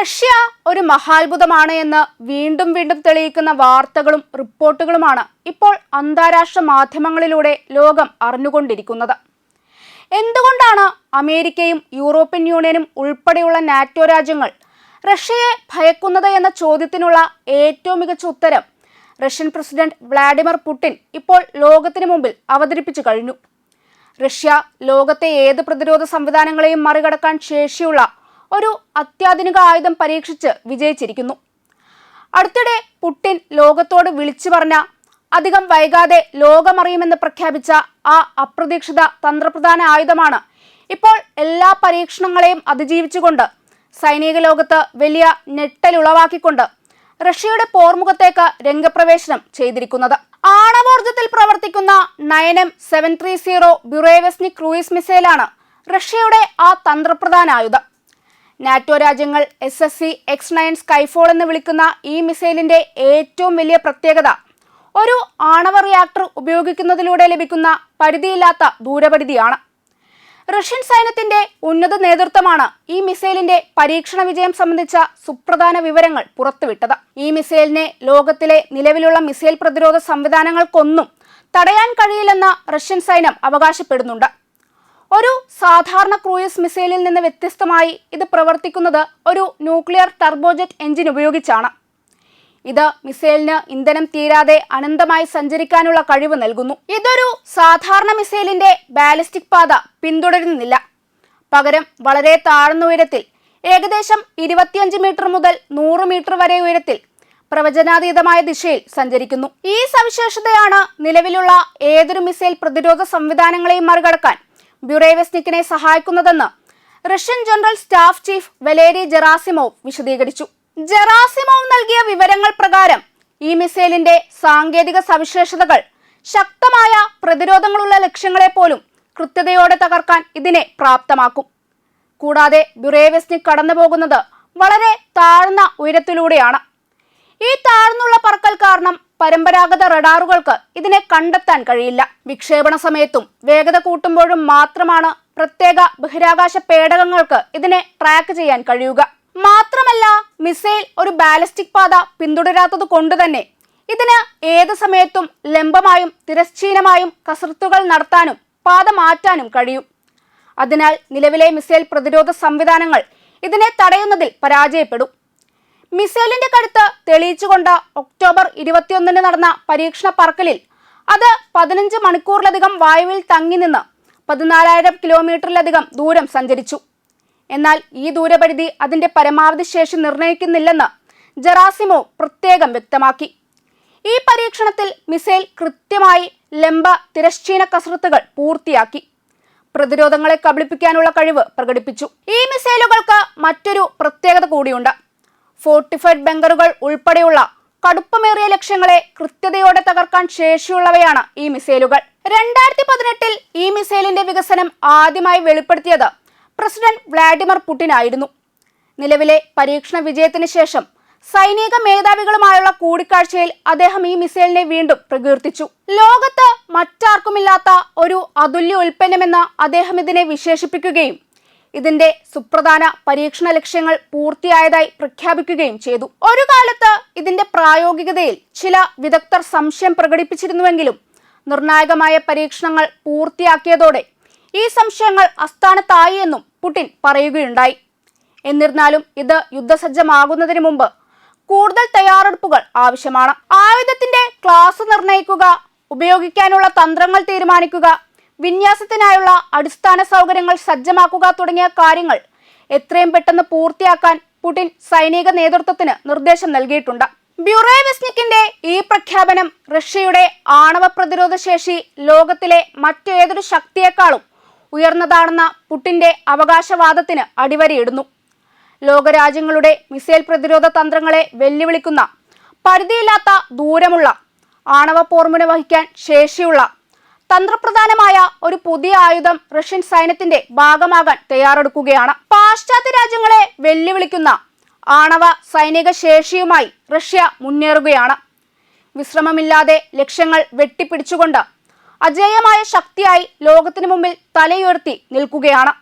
Russia ഒരു മഹാത്ഭുതമാണ് എന്ന് വീണ്ടും വീണ്ടും തെളിയിക്കുന്ന വാർത്തകളും റിപ്പോർട്ടുകളുമാണ് ഇപ്പോൾ അന്താരാഷ്ട്ര മാധ്യമങ്ങളിലൂടെ ലോകം അറിഞ്ഞുകൊണ്ടിരിക്കുന്നത്. എന്തുകൊണ്ടാണ് അമേരിക്കയും യൂറോപ്യൻ യൂണിയനും ഉൾപ്പെടെയുള്ള നാറ്റോ രാജ്യങ്ങൾ റഷ്യയെ ഭയക്കുന്നത് എന്ന ചോദ്യത്തിനുള്ള ഏറ്റവും മികച്ച ഉത്തരം റഷ്യൻ പ്രസിഡന്റ് വ്ളാഡിമിർ പുടിൻ ഇപ്പോൾ ലോകത്തിന് മുമ്പിൽ അവതരിപ്പിച്ചു കഴിഞ്ഞു. റഷ്യ ലോകത്തെ ഏത് പ്രതിരോധ സംവിധാനങ്ങളെയും മറികടക്കാൻ ശേഷിയുള്ള ഒരു അത്യാധുനിക ആയുധം പരീക്ഷിച്ച് വിജയിച്ചിരിക്കുന്നു. അടുത്തിടെ പുട്ടിൻ ലോകത്തോട് വിളിച്ചു പറഞ്ഞ അധികം വൈകാതെ ലോകമറിയുമെന്ന് പ്രഖ്യാപിച്ച ആ അപ്രതീക്ഷിത തന്ത്രപ്രധാന ആയുധമാണ് ഇപ്പോൾ എല്ലാ പരീക്ഷണങ്ങളെയും അതിജീവിച്ചുകൊണ്ട് സൈനിക ലോകത്ത് വലിയ ഞെട്ടലുളവാക്കിക്കൊണ്ട് റഷ്യയുടെ പോർമുഖത്തേക്ക് രംഗപ്രവേശനം ചെയ്തിരിക്കുന്നത്. ആണവോർജത്തിൽ പ്രവർത്തിക്കുന്ന nine M seven three zero Burevestnik cruise മിസൈലാണ് റഷ്യയുടെ ആ തന്ത്രപ്രധാന ആയുധം. നാറ്റോ രാജ്യങ്ങൾ S S C X nine Skyfall എന്ന് വിളിക്കുന്ന ഈ മിസൈലിന്റെ ഏറ്റവും വലിയ പ്രത്യേകത ഒരു ആണവ റിയാക്ടർ ഉപയോഗിക്കുന്നതിലൂടെ ലഭിക്കുന്ന പരിധിയില്ലാത്ത ദൂരപരിധിയാണ്. റഷ്യൻ സൈന്യത്തിന്റെ ഉന്നത നേതൃത്വമാണ് ഈ മിസൈലിന്റെ പരീക്ഷണ വിജയം സംബന്ധിച്ച സുപ്രധാന വിവരങ്ങൾ പുറത്തുവിട്ടത്. ഈ മിസൈലിനെ ലോകത്തിലെ നിലവിലുള്ള മിസൈൽ പ്രതിരോധ സംവിധാനങ്ങൾക്കൊന്നും തടയാൻ കഴിയില്ലെന്ന് റഷ്യൻ സൈന്യം അവകാശപ്പെടുന്നുണ്ട്. ഒരു സാധാരണ ക്രൂയിസ് മിസൈലിൽ നിന്ന് വ്യത്യസ്തമായി ഇത് പ്രവർത്തിക്കുന്നത് ഒരു ന്യൂക്ലിയർ ടർബോജറ്റ് എഞ്ചിൻ ഉപയോഗിച്ചാണ്. ഇത് മിസൈലിന് ഇന്ധനം തീരാതെ അനന്തമായി സഞ്ചരിക്കാനുള്ള കഴിവ് നൽകുന്നു. ഇതൊരു സാധാരണ മിസൈലിന്റെ ബാലിസ്റ്റിക് പാത പിന്തുടരുന്നില്ല. പകരം വളരെ താഴ്ന്ന ഉയരത്തിൽ ഏകദേശം ഇരുപത്തിയഞ്ച് മീറ്റർ മുതൽ നൂറ് മീറ്റർ വരെ ഉയരത്തിൽ പ്രവചനാതീതമായ ദിശയിൽ സഞ്ചരിക്കുന്നു. ഈ സവിശേഷതയാണ് നിലവിലുള്ള ഏതൊരു മിസൈൽ പ്രതിരോധ സംവിധാനങ്ങളെയും മറികടക്കാൻ ബ്യുറേവെസ്നിക്കിനെ സഹായിക്കുന്നതെന്ന് Russian general staff chief Valery Gerasimov വിശദീകരിച്ചു. ജെറാസിമോവ് നൽകിയ വിവരങ്ങൾ പ്രകാരം ഈ മിസൈലിന്റെ സാങ്കേതിക സവിശേഷതകൾ ശക്തമായ പ്രതിരോധങ്ങളുള്ള ലക്ഷ്യങ്ങളെ പോലും കൃത്യതയോടെ തകർക്കാൻ ഇതിനെ പ്രാപ്തമാക്കും. കൂടാതെ ബ്യുറേവെസ്നിക് കടന്നുപോകുന്നത് വളരെ താഴ്ന്ന ഉയരത്തിലൂടെയാണ്. ഈ താഴ്ന്നുള്ള പറക്കൽ കാരണം പരമ്പരാഗത റഡാറുകൾക്ക് ഇതിനെ കണ്ടെത്താൻ കഴിയില്ല. വിക്ഷേപണ സമയത്തും വേഗത കൂട്ടുമ്പോഴും മാത്രമാണ് പ്രത്യേക ബഹിരാകാശ പേടകങ്ങൾക്ക് ഇതിനെ ട്രാക്ക് ചെയ്യാൻ കഴിയുക. മാത്രമല്ല മിസൈൽ ഒരു ബാലിസ്റ്റിക് പാത പിന്തുടരാത്തത് കൊണ്ട് തന്നെ ഇതിന് ഏത് സമയത്തും ലംബമായും തിരശ്ചീനമായും കസർത്തുകൾ നടത്താനും പാത മാറ്റാനും കഴിയും. അതിനാൽ നിലവിലെ മിസൈൽ പ്രതിരോധ സംവിധാനങ്ങൾ ഇതിനെ തടയുന്നതിൽ പരാജയപ്പെടും. മിസൈലിന്റെ കരുത്ത് തെളിയിച്ചുകൊണ്ട് ഒക്ടോബർ ഇരുപത്തിയൊന്നിന് നടന്ന പരീക്ഷണ പറക്കലിൽ അത് പതിനഞ്ച് മണിക്കൂറിലധികം വായുവിൽ തങ്ങി നിന്ന് പതിനാലായിരം കിലോമീറ്ററിലധികം ദൂരം സഞ്ചരിച്ചു. എന്നാൽ ഈ ദൂരപരിധി അതിന്റെ പരമാവധി ശേഷി നിർണയിക്കുന്നില്ലെന്ന് ജറാസിമോ പ്രത്യേകം വ്യക്തമാക്കി. ഈ പരീക്ഷണത്തിൽ മിസൈൽ കൃത്യമായി ലംബ തിരശ്ചീന കസരത്തുകൾ പൂർത്തിയാക്കി. പ്രതിരോധങ്ങളെ കബളിപ്പിക്കാനുള്ള കഴിവ് പ്രകടിപ്പിച്ചു. ഈ മിസൈലുകൾക്ക് മറ്റൊരു പ്രത്യേകത കൂടിയുണ്ട്. ഫോർട്ടിഫൈഡ് ബങ്കറുകൾ ഉൾപ്പെടെയുള്ള കടുപ്പമേറിയ ലക്ഷ്യങ്ങളെ കൃത്യതയോടെ തകർക്കാൻ ശേഷിയുള്ളവയാണ് ഈ മിസൈലുകൾ. രണ്ടായിരത്തി പതിനെട്ടിൽ ഈ മിസൈലിന്റെ വികസനം ആദ്യമായി വെളിപ്പെടുത്തിയത് പ്രസിഡന്റ് വ്ളാഡിമിർ പുടിൻ ആയിരുന്നു നിലവിലെ പരീക്ഷണ വിജയത്തിന് ശേഷം സൈനിക മേധാവികളുമായുള്ള കൂടിക്കാഴ്ചയിൽ അദ്ദേഹം ഈ മിസൈലിനെ വീണ്ടും പ്രകീർത്തിച്ചു. ലോകത്ത് മറ്റാർക്കുമില്ലാത്ത ഒരു അതുല്യ ഉൽപ്പന്നമെന്ന് അദ്ദേഹം ഇതിനെ വിശേഷിപ്പിക്കുകയും ഇതിന്റെ സുപ്രധാന പരീക്ഷണ ലക്ഷ്യങ്ങൾ പൂർത്തിയായതായി പ്രഖ്യാപിക്കുകയും ചെയ്തു. ഒരു കാലത്ത് ഇതിന്റെ പ്രായോഗികതയിൽ ചില വിദഗ്ധർ സംശയം പ്രകടിപ്പിച്ചിരുന്നുവെങ്കിലും നിർണായകമായ പരീക്ഷണങ്ങൾ പൂർത്തിയാക്കിയതോടെ ഈ സംശയങ്ങൾ അസ്ഥാനത്തായി എന്നും പുടിൻ പറയുകയുണ്ടായി. എന്നിരുന്നാലും ഇത് യുദ്ധസജ്ജമാകുന്നതിന് മുമ്പ് കൂടുതൽ തയ്യാറെടുപ്പുകൾ ആവശ്യമാണ്. ആയുധത്തിന്റെ ക്ലാസ് നിർണയിക്കുക ഉപയോഗിക്കാനുള്ള തന്ത്രങ്ങൾ തീരുമാനിക്കുക വിന്യാസത്തിനായുള്ള അടിസ്ഥാന സൗകര്യങ്ങൾ സജ്ജമാക്കുക തുടങ്ങിയ കാര്യങ്ങൾ എത്രയും പെട്ടെന്ന് പൂർത്തിയാക്കാൻ പുടിൻ സൈനിക നേതൃത്വത്തിന് നിർദ്ദേശം നൽകിയിട്ടുണ്ട്. ബ്യൂറോവെസ്നിക്കിന്റെ ഈ പ്രഖ്യാപനം റഷ്യയുടെ ആണവ പ്രതിരോധ ശേഷി ലോകത്തിലെ മറ്റേതൊരു ശക്തിയേക്കാളും ഉയർന്നതാണെന്ന പുടിന്റെ അവകാശവാദത്തിന് അടിവരയിടുന്നു. ലോകരാജ്യങ്ങളുടെ മിസൈൽ പ്രതിരോധ തന്ത്രങ്ങളെ വെല്ലുവിളിക്കുന്ന പരിധിയില്ലാത്ത ദൂരമുള്ള ആണവ പോർമുന വഹിക്കാൻ ശേഷിയുള്ള തന്ത്രപ്രധാനമായ ഒരു പുതിയ ആയുധം റഷ്യൻ സൈന്യത്തിന്റെ ഭാഗമാകാൻ തയ്യാറെടുക്കുകയാണ്. പാശ്ചാത്യ രാജ്യങ്ങളെ വെല്ലുവിളിക്കുന്ന ആണവ സൈനിക ശേഷിയുമായി റഷ്യ മുന്നേറുകയാണ്. വിശ്രമമില്ലാതെ ലക്ഷ്യങ്ങൾ വെട്ടിപ്പിടിച്ചുകൊണ്ട് അജേയമായ ശക്തിയായി ലോകത്തിനു മുമ്പിൽ തലയുയർത്തി നിൽക്കുകയാണ്.